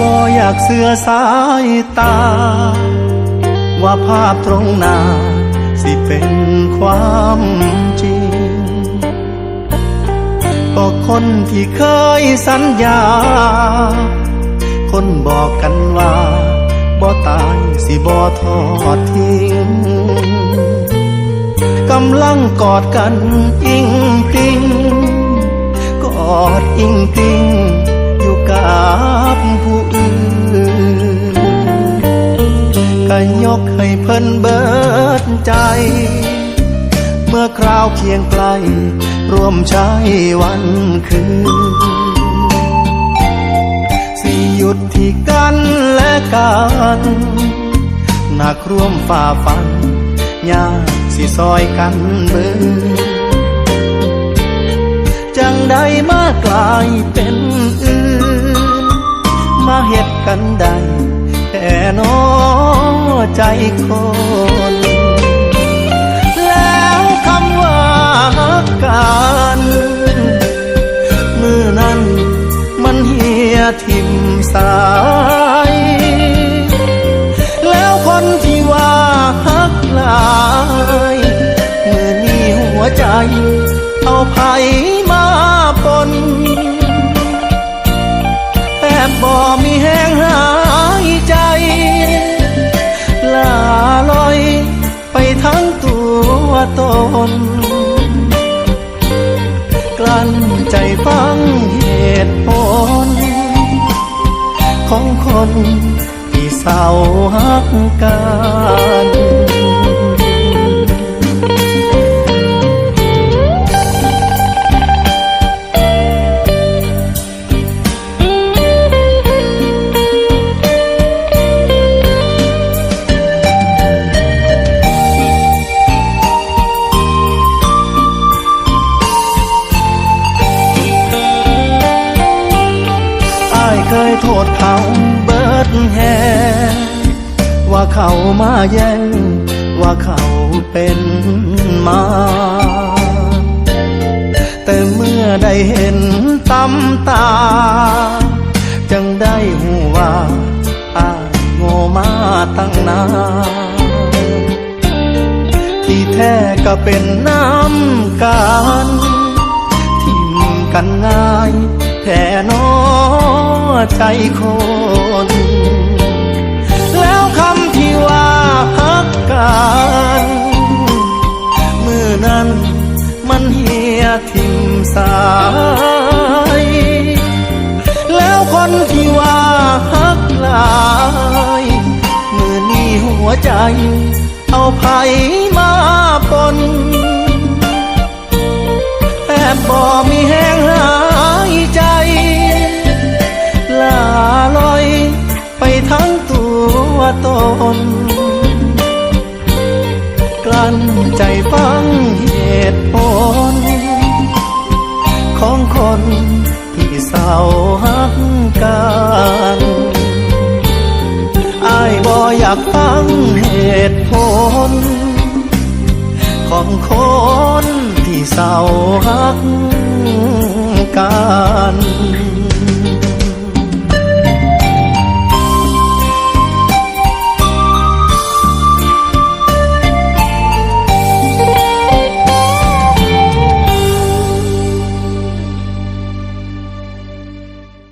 บ่อยากเสือสายตา ว่าภาพตรงหน้าสิเป็นความจริง ก็คนที่เคยสัญญา คนบอกกันว่าบ่ตายสิบ่ทอดทิ้งกำลังกอดกันอิงติงกอดอิงติง เพิ่นเบิดใจ เมื่อคราวเคียงไกล ร่วมใช้วันคืน สิหยุดที่กันและกันหนักร่วมฝ่าฟันยากสิซอยกันเบิดจังใดมากลายเป็นอื่น มาเฮ็ดกันได้ แค่นอใจคนแล้วคำว่าฮักกันมือนั้นมันเหียทิมสายแล้วคนที่ว่าฮักลายมือนี้หัวใจเอาไผ ตน กลั้นใจฟังเหตุผล ของคนที่เศร้าหักกัน ษเขาเบิดแฮว่าเขามาแย่ง ว่าเขาเป็นมา แต่เมื่อได้เห็นตำตา จังได้หูว่าอายโง่มาตั้งนานที่แท้ก็เป็นน้ำกันทิมกันง่ายแท่นอ ใจคน แล้วคำที่ว่าฮักกันมือนั้นมันเหียทิมสายแล้วคนที่ว่าฮักลายเมื่อนี้หัวใจ เอาไผมาปน ทั้งตัวตน กลั้นใจฟังเหตุผล ของคนที่เศร้าหักกันอายบ่อยากฟังเหตุผล ของคนที่เศร้าหักกัน